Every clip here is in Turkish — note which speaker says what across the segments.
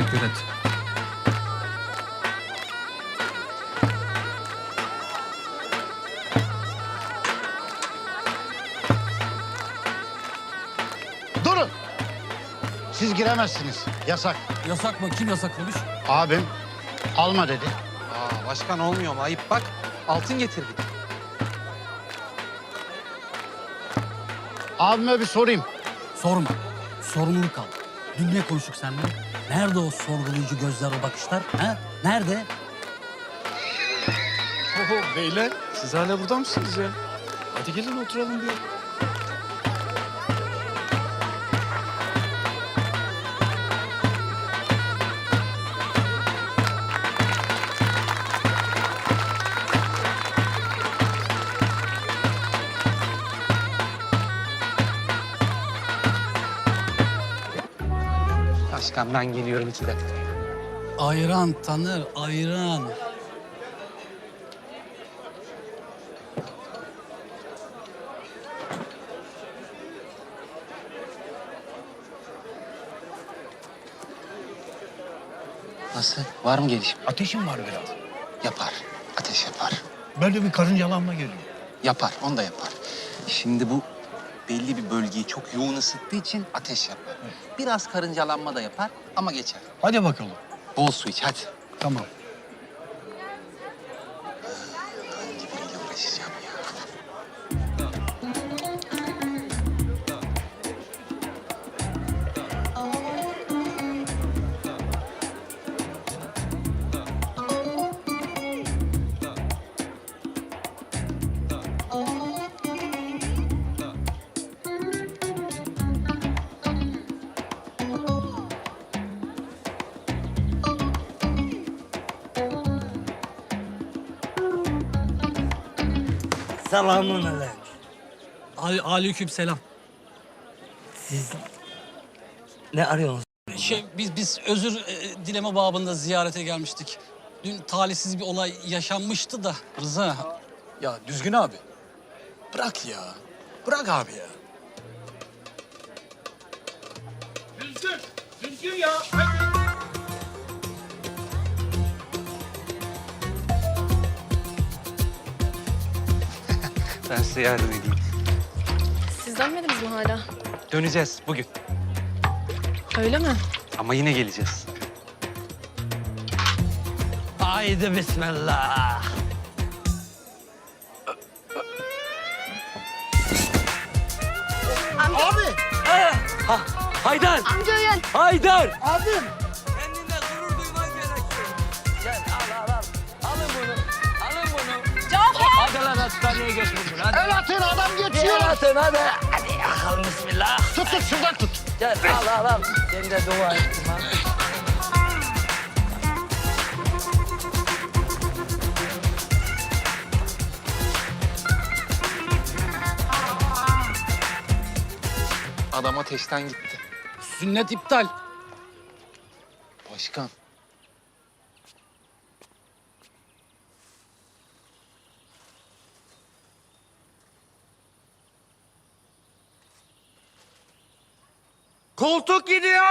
Speaker 1: Teşekkür et.
Speaker 2: Durun. Siz giremezsiniz. Yasak.
Speaker 1: Yasak mı? Kim yasaklamış?
Speaker 2: Abim alma dedi.
Speaker 3: Aa, başkan olmuyor mu? Ayıp bak. Altın getirdik.
Speaker 2: Abime bir sorayım.
Speaker 1: Sorma. Sorumluluk al. Dün ne konuştuk seninle? Nerede o sorgulayıcı gözler, o bakışlar? Ha? Nerede?
Speaker 4: Oho beyler siz hala burada mısınız ya? Hadi gelin oturalım bir.
Speaker 3: Ben geliyorum iki dakika.
Speaker 1: Ayran Taner, ayran.
Speaker 3: Nasıl? Var mı gelişme?
Speaker 5: Ateşim var biraz.
Speaker 3: Yapar. Ateş yapar.
Speaker 5: Böyle bir karıncalanma geliyor.
Speaker 3: Yapar. Onu da yapar. Şimdi bu belli bir bölgeyi çok yoğun ısıttığı için ateş yapar. Biraz karıncalanma da yapar ama geçer.
Speaker 5: Hadi bakalım.
Speaker 3: Bol su iç hadi.
Speaker 5: Tamam.
Speaker 6: Selamun aleyküm.
Speaker 1: Ale aleyküm selam.
Speaker 6: Siz ne arıyorsunuz?
Speaker 1: Şey, biz biz özür e, dileme babında ziyarete gelmiştik. Dün talihsiz bir olay yaşanmıştı da Rıza.
Speaker 4: Ya düzgün abi. Bırak ya. Bırak abi ya.
Speaker 3: Ben size yardım edeyim.
Speaker 7: Siz dönmediniz mi hala?
Speaker 3: Döneceğiz bugün.
Speaker 7: Öyle mi?
Speaker 3: Ama yine geleceğiz.
Speaker 6: Haydi bismillah.
Speaker 2: Abi!
Speaker 6: Ha, Haydar!
Speaker 7: Amca uyan.
Speaker 6: Haydar!
Speaker 2: Abim!
Speaker 6: Hastaneye götür bunu. Hadi.
Speaker 2: El atın adam geçiyor.
Speaker 6: Gel atın hadi. Hadi yakalım bismillah.
Speaker 2: Tut tut şuradan tut.
Speaker 6: Gel al al al. Ben de dua ettim ha.
Speaker 3: Adam ateşten gitti.
Speaker 1: Sünnet iptal.
Speaker 3: Başkan.
Speaker 6: Koltuk gidiyor!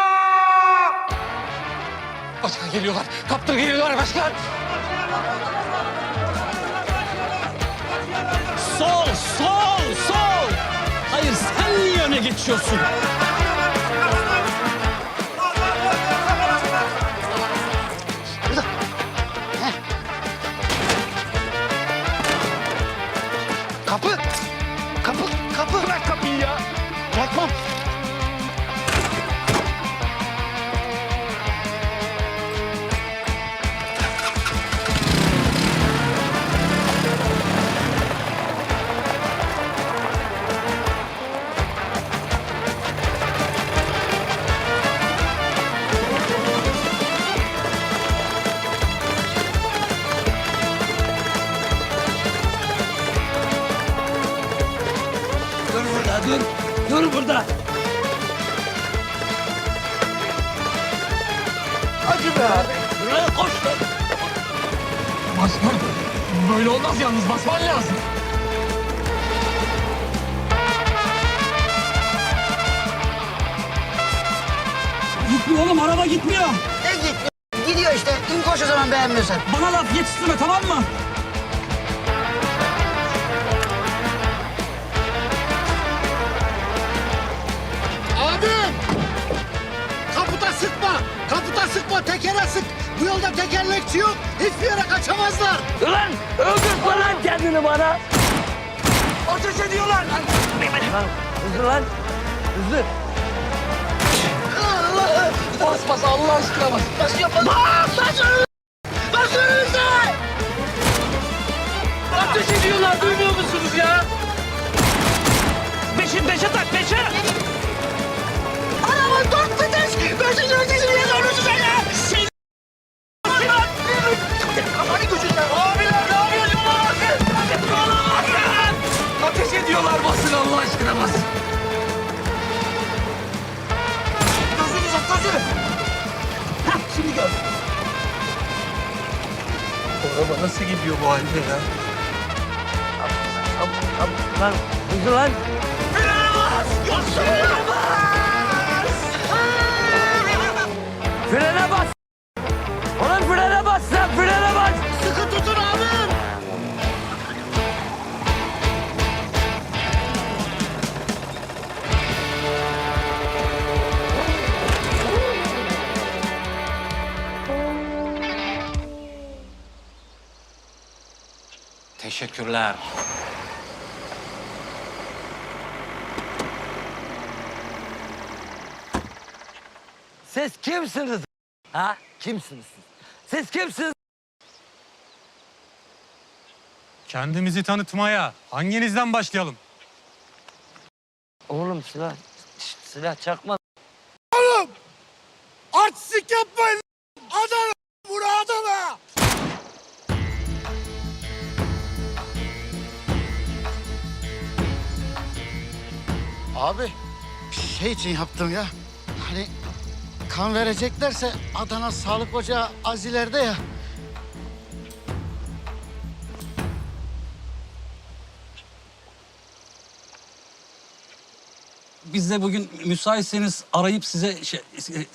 Speaker 3: Başkan geliyorlar. Kaptır geliyorlar başkan.
Speaker 1: Sol, sol, sol. Hayır sen niye öne geçiyorsun?
Speaker 6: Burada.
Speaker 2: Acı be abi.
Speaker 6: Buraya koş.
Speaker 1: Başkan böyle olmaz yalnız basman lazım. Gitmiyor oğlum araba gitmiyor.
Speaker 2: Ne git? Gidiyor işte. İn koş o zaman beğenmiyorsan.
Speaker 1: Bana laf yetiştirme tamam mı?
Speaker 2: Bu yolda tekerlekçi yok. Hiçbir yere kaçamazlar.
Speaker 6: Ulan öldürtme lan kendini bana. Ateş ediyorlar. Lan hızlı lan. Hızlı. Bas bas Allah aşkına bas.
Speaker 2: Yapalım? Bas! Bas önümüze! Bas önümüze!
Speaker 6: Ateş ediyorlar duymuyor musunuz ya? Beşe beşe tak beşe.
Speaker 2: Araba
Speaker 6: nasıl gidiyor bu halde ya? Lan. Hızlı lan. Frene bas! Frene bas! Frene bas!
Speaker 3: Teşekkürler.
Speaker 6: Siz kimsiniz? Ha? Kimsiniz siz? Siz kimsiniz?
Speaker 8: Kendimizi tanıtmaya hanginizden başlayalım?
Speaker 6: Oğlum silah, silah çakma.
Speaker 2: Artistik yapmayın. Abi şey için yaptım ya. Hani kan vereceklerse Adana Sağlık Ocağı azilerde ya.
Speaker 1: Biz de bugün müsaitseniz arayıp size şey,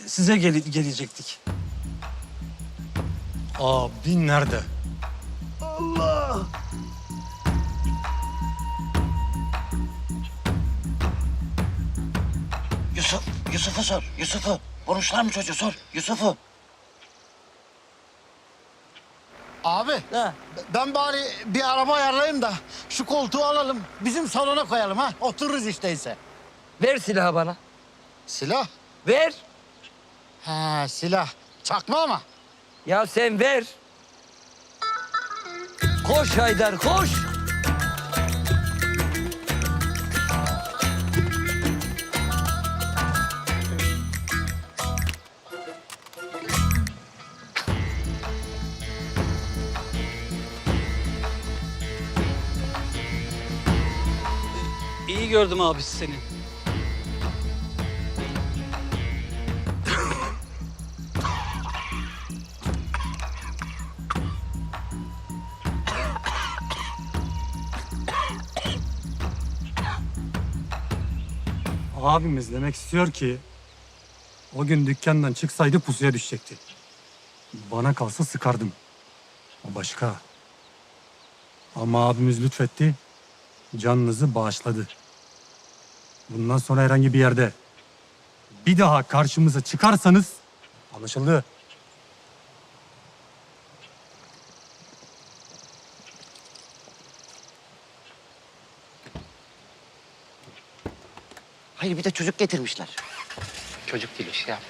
Speaker 1: size gele- gelecektik.
Speaker 8: Abin nerede?
Speaker 2: Yusuf, Yusuf'u sor. Yusuf'u. Vurmuşlar mı çocuğu sor. Yusuf'u. Abi
Speaker 6: Ha?
Speaker 2: ben bari bir araba ayarlayayım da şu koltuğu alalım. Bizim salona koyalım ha. Otururuz işteyse.
Speaker 6: Ver silahı bana.
Speaker 2: Silah.
Speaker 6: Ver.
Speaker 2: He silah. Çakma ama.
Speaker 6: Ya sen ver. Koş Haydar koş.
Speaker 1: İyi gördüm abi seni.
Speaker 8: Abimiz demek istiyor ki o gün dükkandan çıksaydı pusuya düşecekti. Bana kalsa sıkardım. O başka. Ama abimiz lütfetti. Canınızı bağışladı. Bundan sonra herhangi bir yerde bir daha karşımıza çıkarsanız anlaşıldı.
Speaker 2: Hayır bir de çocuk getirmişler.
Speaker 3: Çocuk değil şey yap.